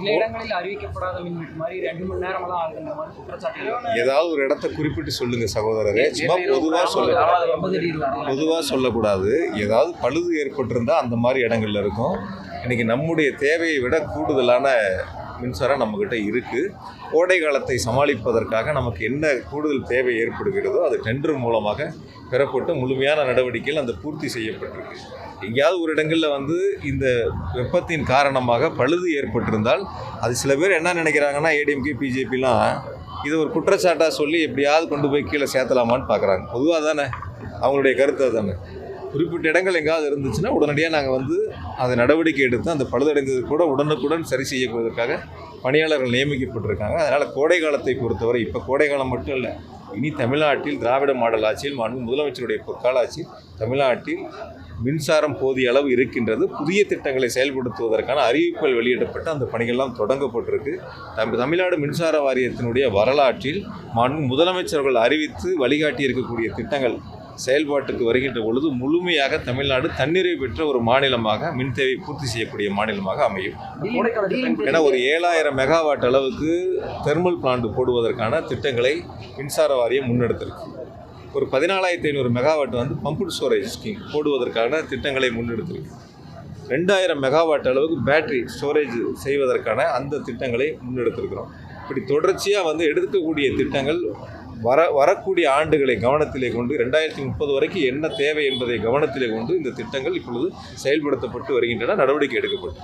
சில இடங்களில் அறிவிக்கப்படாத மின்வெட்டு மாதிரி ரெண்டு மணி நேரமெல்லாம் ஆகுதுன்ற மாதிரி குற்றச்சாட்டு ஏதாவது ஒரு இடத்த குறிப்பிட்டு சொல்லுங்க சகோதரரே. சும்மா பொதுவாக சொல்ல. பொதுவாக சொல்லக்கூடாது. ஏதாவது பழுது ஏற்பட்டிருந்தால் அந்த மாதிரி இடங்கள்ல இருக்கும். இன்னைக்கு நம்முடைய தேவையை விட கூடுதலான மின்சாரம் நம்மக்கிட்ட இருக்குது கோடை காலத்தை சமாளிப்பதற்காக நமக்கு என்ன கூடுதல் தேவை ஏற்படுகிறதோ அது டெண்டர் மூலமாக பெறப்பட்டு முழுமையான நடவடிக்கைகள் அந்த பூர்த்தி செய்யப்பட்டிருக்கு. எங்கேயாவது ஒரு இடங்களில் வந்து இந்த வெப்பத்தின் காரணமாக பழுது ஏற்பட்டிருந்தால் அது சில பேர் என்ன நினைக்கிறாங்கன்னா ஏடிஎம்கே பிஜேபிலாம் இது ஒரு குற்றச்சாட்டாக சொல்லி எப்படியாவது கொண்டு போய் கீழே சேர்த்தலாமான்னு பார்க்குறாங்க. பொதுவாக தானே? அவங்களுடைய கருத்து தானே குறிப்பிட்ட இடங்கள் எங்காவது இருந்துச்சுன்னா உடனடியாக நாங்கள் வந்து அதை நடவடிக்கை எடுத்து அந்த பழுதடைந்தது கூட உடனுக்குடன் சரி செய்யப்படுவதற்காக பணியாளர்கள் நியமிக்கப்பட்டிருக்காங்க. அதனால் கோடை காலத்தை பொறுத்தவரை இப்போ கோடை காலம் மட்டும் இல்லை இனி தமிழ்நாட்டில் திராவிட மாடல் ஆட்சியில் மாண்பு முதலமைச்சருடைய பொற்கால ஆட்சியில் தமிழ்நாட்டில் மின்சாரம் போதிய அளவு இருக்கின்றது. புதிய திட்டங்களை செயல்படுத்துவதற்கான அறிவிப்புகள் வெளியிடப்பட்டு அந்த பணிகள்லாம் தொடங்கப்பட்டிருக்கு. நம்ம தமிழ்நாடு மின்சார வாரியத்தினுடைய வரலாற்றில் மாண்பு முதலமைச்சர்கள் அறிவித்து வழிகாட்டி இருக்கக்கூடிய திட்டங்கள் செயல்பாட்டுக்கு வருகின்ற பொழுது முழுமையாக தமிழ்நாடு தன்னிறைவு பெற்ற ஒரு மாநிலமாக மின் தேவை பூர்த்தி செய்யக்கூடிய மாநிலமாக அமையும். ஏன்னா ஒரு ஏழாயிரம் மெகாவாட் அளவுக்கு தெர்மல் பிளான்ட் போடுவதற்கான திட்டங்களை மின்சார வாரியம் முன்னெடுத்திருக்கு. ஒரு பதினாலாயிரத்தி ஐநூறு மெகாவாட் வந்து பம்பு ஸ்டோரேஜ் ஸ்கீம் போடுவதற்கான திட்டங்களை முன்னெடுத்திருக்கு. ரெண்டாயிரம் மெகாவாட் அளவுக்கு பேட்டரி ஸ்டோரேஜ் செய்வதற்கான அந்த திட்டங்களை முன்னெடுத்திருக்கிறோம். இப்படி தொடர்ச்சியாக வந்து எடுக்கக்கூடிய திட்டங்கள் வர வரக்கூடிய ஆண்டுகளை கவனத்திலே கொண்டு ரெண்டாயிரத்தி முப்பது வரைக்கும் என்ன தேவை என்பதை கவனத்திலே கொண்டு இந்த திட்டங்கள் இப்பொழுது செயல்படுத்தப்பட்டு வருகின்றன நடவடிக்கை எடுக்கப்படும்